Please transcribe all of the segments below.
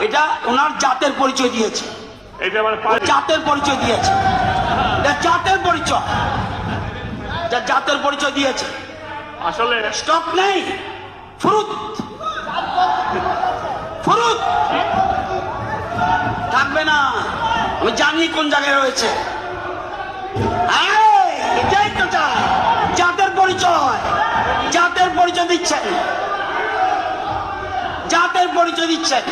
এটা ওনার জাতের পরিচয় দিয়েছে। এটা মানে জাতের পরিচয় দিয়েছে। জাতের পরিচয়। যা জাতের পরিচয় দিয়েছে। আসলে স্টক নেই। ফুরুত ফুরুত থাকবে না। আমি জানি কোন জায়গায় রয়েছে। এই, এটাই তো জাতের পরিচয়। জাতের পরিচয় দিচ্ছেন। জাতের পরিচয় দিচ্ছেন।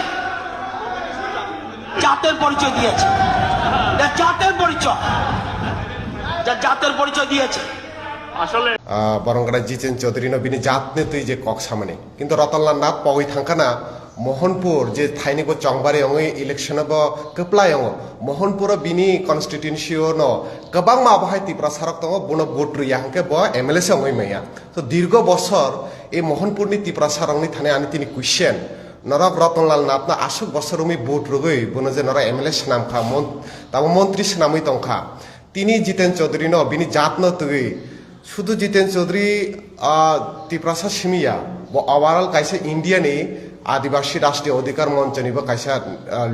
জাতের পরিচয় দিয়েছে। এটা জাতের পরিচয়। যা জাতের পরিচয় দিয়েছে। আসলে জিতেন চৌধুরী বিনি জাতনে তুই যে কক সামনে। কিন্তু রতনলাল নাথ পাওই থাঙ্কানা মোহনপুর যে থাইনিব চংবারে অঙে ইলেকশন ব কপ্লাই অঙ মোহনপুর বিনি কনস্টিটিউন্সিও ন গোবাং মা বাহাই তিপ্রা সারক দङ বুনো ভোট রুইয়া হাঙ্কে ব এমএলএ অঙই মাইয়া। তো দীর্ঘ বছর এই মোহনপুরনি তিপ্রা সারংনি থানে আনি তিনি কুইশেন নরক রতনলাল না আসুক বছর উমি ভোট রুগৈ বুনো যে নরা এমএলএ স্নামখা তাবো মন্ত্রী স্নামই তংখা তিনি জিতেন চৌধুরী ন, বিনি জাত ন শুধু জিতেন চৌধুরী তিপ্রাসা সিমিয়া ওভারঅল কাইসে ইন্ডিয়ানি আদিবাসী রাষ্ট্রীয় অধিকার মঞ্চনি বা কাইসা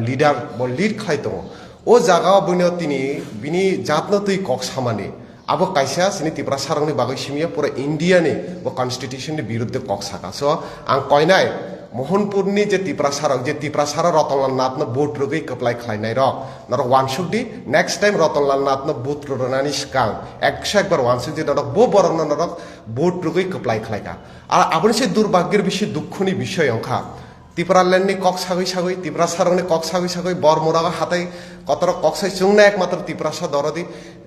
লিডার বা, লিড খাই দङ ও জায়গা বইনো তিনি, বিনি জাতনো তুই কক সামানি আবো কাইসা সিনি তিপ্রা সারংনি বাগৈ সিমিয়া, পুরো ইন্ডিয়ানি বা কনস্টিটিউশনनि বিরুদ্ধে কক সাকা। স আं কয়নাই মোহনপুরনি যে তিপ্রা সারক যে তিপ্রা সারা রতনলাল নাথনো বুট রুগै কপ্লাই খাইনাই রক। নরক ওয়ানসুকদি নেক্সট টাইম রতনলাল নাথনো বুট রুনানি সিকাং একশো একবার ওয়ানসুকদি নরক বো বরং নরক বুট রুগৈ কপ্লাই খাইকা আর আপনি সে দুর্ভাগ্যের বিষয় দুঃখনি বিষয় অংখা। ত্রিপুরা ল্যান্ডনি কক সাগৈ সাগৈ ত্রিপুরা সারংনি কক সাগৈ সাগৈ বর মোরাগা হাতাই কতর কক সাই চুংনা একমাত্র ত্রিপুরা সা দরদি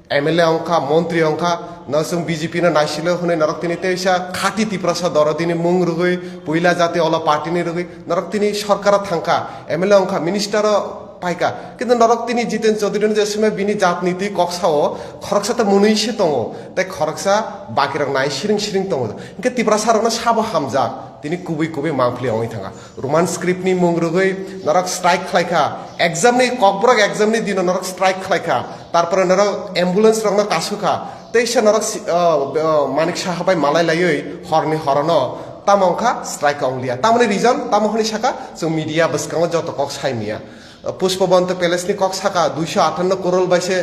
এমএলএ অংখা মন্ত্রী অংখা নসং বিজেপি না নাইছিল হনে নরক তিনি তেইসা খাটি তিপ্রাসা দরদিনি মুং রুগৈ পইলা জাতি অল পার্টিনি রুগৈ নরক তিনি সরকার থাঙ্কা এমএলএ অংখা মিনিস্টার পাইকা। কিন্তু নরক তিনি জিতেন চৌধুরী যে সময় বিনি জাত নীতি কক্সাও, খরকসা তো মনুইসে দङ তাই খরকসা বাকি রং নাই সিরিং সিরিং দङ ইনকে তিপ্রাসা রং সাবা হামজাক তিনি কুবি কুবি মাংফলি অঙি থাঙ্গা রোমান স্ক্রিপ্টনি মুং রুগৈ নরক স্ট্রাইক খাইখা এক্সামনি ককব্রক এক্সামনি দিন নরক স্ট্রাইক খাইখা ᱛᱟᱨᱯᱚᱨᱮ ᱱᱚᱨᱚ ᱮᱢᱵᱩᱞᱮᱱᱥ ᱨᱚᱝ ᱠᱟᱥᱩᱠᱟ ᱛᱮᱥᱟ নরক মানিক সাহাবাই মালাই লাই হরনি হরন তামংখা স্ট্রাইক অংলিয়া তামনি রিজন তামহনি সাকা যে মিডিয়া বসকাং যত কক সাইমিয়া পুষ্পবন্ত প্যালেস নি কক সাকা দুইশো আঠান্ন করোল বাইসে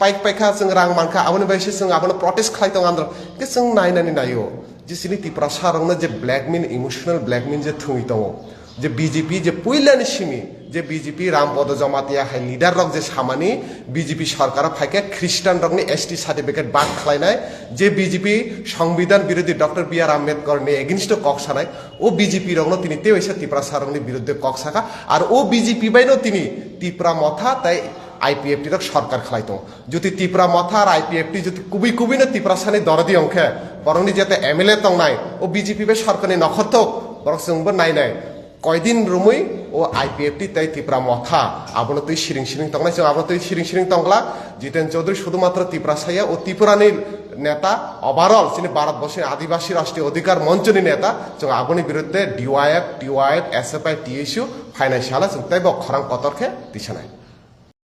পাইক পাইখা जों রাং মানখা আবনে বাইসে जों আবনো প্রটেস্ট খাইতং আন্দ্র। কে जों নাইনানি নাইও। जिसिनि तिप्रासा रंनो যে ब्ल्याकमिन ইমোশনাল ब्ल्याकमिन যে থুই दङ যে বিজেপি, যে পৈলানি সিমি, যে BJP Rampada Jamatia high leader rock যে সামানি, বিজেপি সরকার ফাইকে খ্রিস্টান রকনি এসটি সার্টিফিকেট বাদ খালাইনায় যে বিজেপি সংবিধান বিরোধী ডক্টর বি আর আম্বেদকর নিয়ে এগেনস্ট কক্সানায় ও বিজেপি রকম তিনি তেও এসে ত্রিপুরা সারংনি বিরুদ্ধে কক্সাকা আর ও বিজেপি বাইনও তিনি ত্রিপুরা মথা, তাই আইপিএফটি রক সরকার খেলাইতো যদি ত্রিপুরা মথা আর আইপিএফটি যদি কুবি কুবি না ত্রিপুরা সানি দরদি অংখে, বরং যাতে এমএলএ তং নাই, ও বিজেপি বে সরকারি নখর তো বরং নাই নাই। কয়দিন রুমুই ও আইপিএফটি তাই ত্রিপুরা মথা আবনো তুই সিরিং সিরিং তংলা আবনো তুই সিরিং সিরিং টংলা জিতেন চৌধুরী শুধুমাত্র ত্রিপুরা সাইয়া ও ত্রিপুরানীর নেতা। ওভারঅল তিনি ভারতবর্ষের আদিবাসী রাষ্ট্রীয় অধিকার মঞ্চনী নেতা যেন আগুনের বিরুদ্ধে DYF, TYF, S F I TSU financial আছে তাই খরাং কতর্কে দিছে নাই।